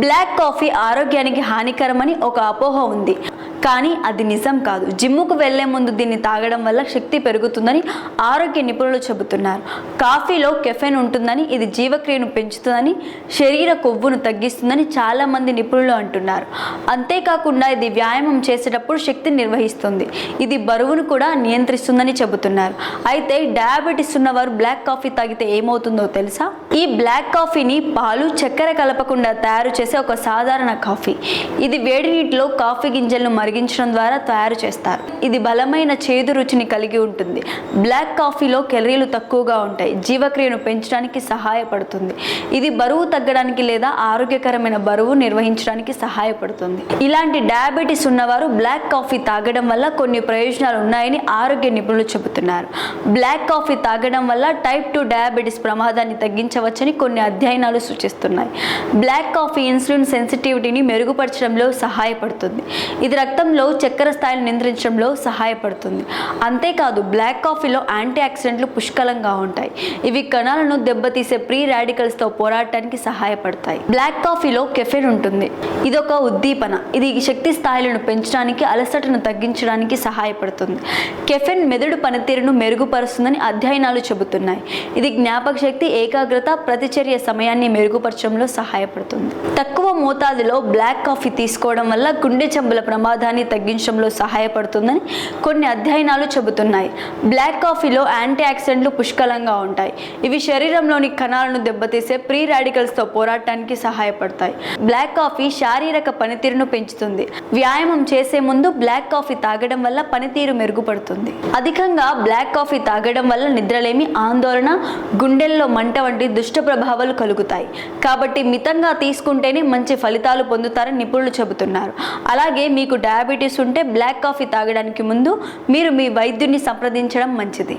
Black coffee ఆరోగ్యానికి హానికరమని ఒక అపోహ ఉంది. కానీ అది నిజం కాదు. జిమ్ముకు వెళ్ళే ముందు దీన్ని తాగడం వల్ల శక్తి పెరుగుతుందని ఆరోగ్య నిపుణులు చెబుతున్నారు. కాఫీలో కెఫెన్ ఉంటుందని ఇది జీవక్రియను పెంచుతుందని శరీర కొవ్వును తగ్గిస్తుందని చాలా మంది నిపుణులు అంటున్నారు. అంతేకాకుండా ఇది వ్యాయామం చేసేటప్పుడు శక్తిని నిర్వహిస్తుంది. ఇది బరువును కూడా నియంత్రిస్తుందని చెబుతున్నారు. అయితే డయాబెటీస్ ఉన్నవారు బ్లాక్ కాఫీ తాగితే ఏమవుతుందో తెలుసా? ఈ బ్లాక్ కాఫీని పాలు చక్కెర కలపకుండా తయారు చేసే ఒక సాధారణ కాఫీ. ఇది వేడి నీటిలో కాఫీ గింజలను తొలగించడం ద్వారా తయారు చేస్తారు. ఇది బలమైన చేదు రుచిని కలిగి ఉంటుంది. బ్లాక్ కాఫీలో కెలరీలు తక్కువగా ఉంటాయి. జీవక్రియను పెంచడానికి సహాయపడుతుంది. ఇది బరువు తగ్గడానికి లేదా ఆరోగ్యకరమైన బరువు నిర్వహించడానికి సహాయపడుతుంది. ఇలాంటి డయాబెటీస్ ఉన్నవారు బ్లాక్ కాఫీ తాగడం వల్ల కొన్ని ప్రయోజనాలు ఉన్నాయని ఆరోగ్య నిపుణులు చెబుతున్నారు. బ్లాక్ కాఫీ తాగడం వల్ల టైప్ టూ డయాబెటీస్ ప్రమాదాన్ని తగ్గించవచ్చని కొన్ని అధ్యయనాలు సూచిస్తున్నాయి. బ్లాక్ కాఫీ ఇన్సులిన్ సెన్సిటివిటీని మెరుగుపరచడంలో సహాయపడుతుంది. ఇది రక్త రక్తంలో చక్కెర స్థాయిని నియంత్రించడంలో సహాయపడుతుంది. అంతేకాదు బ్లాక్ కాఫీలో యాంటీ ఆక్సిడెంట్లు పుష్కలంగా ఉంటాయి. ఇవి కణాలను దెబ్బతీసే ప్రీ రాడికల్స్తో పోరాడటానికి సహాయపడతాయి. బ్లాక్ కాఫీలో కెఫెన్ ఉంటుంది. ఇది ఒక ఉద్దీపన. ఇది శక్తి స్థాయిలను పెంచడానికి అలసటను తగ్గించడానికి సహాయపడుతుంది. కెఫెన్ మెదడు పనితీరును మెరుగుపరుస్తుందని అధ్యయనాలు చెబుతున్నాయి. ఇది జ్ఞాపక శక్తి ఏకాగ్రత ప్రతిచర్య సమయాన్ని మెరుగుపరచడంలో సహాయపడుతుంది. తక్కువ మోతాదులో బ్లాక్ కాఫీ తీసుకోవడం వల్ల గుండె చెంబుల ప్రమాదాన్ని తగ్గించడంలో సహాయపడుతుందని కొన్ని అధ్యయనాలు చెబుతున్నాయి. బ్లాక్ కాఫీలో యాంటీ ఆక్సిడెంట్లు పుష్కలంగా ఉంటాయి. ఇవి శరీరంలోని కణాలను దెబ్బతీసే ప్రీ రాడికల్స్తో పోరాటానికి సహాయపడతాయి. బ్లాక్ కాఫీ శారీరక పనితీరును పెంచుతుంది. వ్యాయామం చేసే ముందు బ్లాక్ కాఫీ తాగడం వల్ల పనితీరు మెరుగుపడుతుంది. అధికంగా బ్లాక్ కాఫీ తాగడం వల్ల నిద్రలేమి ఆందోళన గుండెల్లో మంట వంటి దుష్ట ప్రభావాలు కలుగుతాయి. కాబట్టి మితంగా తీసుకుంటేనే మంచి ఫలితాలు పొందుతారని నిపుణులు చెబుతున్నారు. అలాగే మీకు డయాబెటీస్ ఉంటే బ్లాక్ కాఫీ తాగడానికి ముందు మీరు మీ వైద్యుని సంప్రదించడం మంచిది.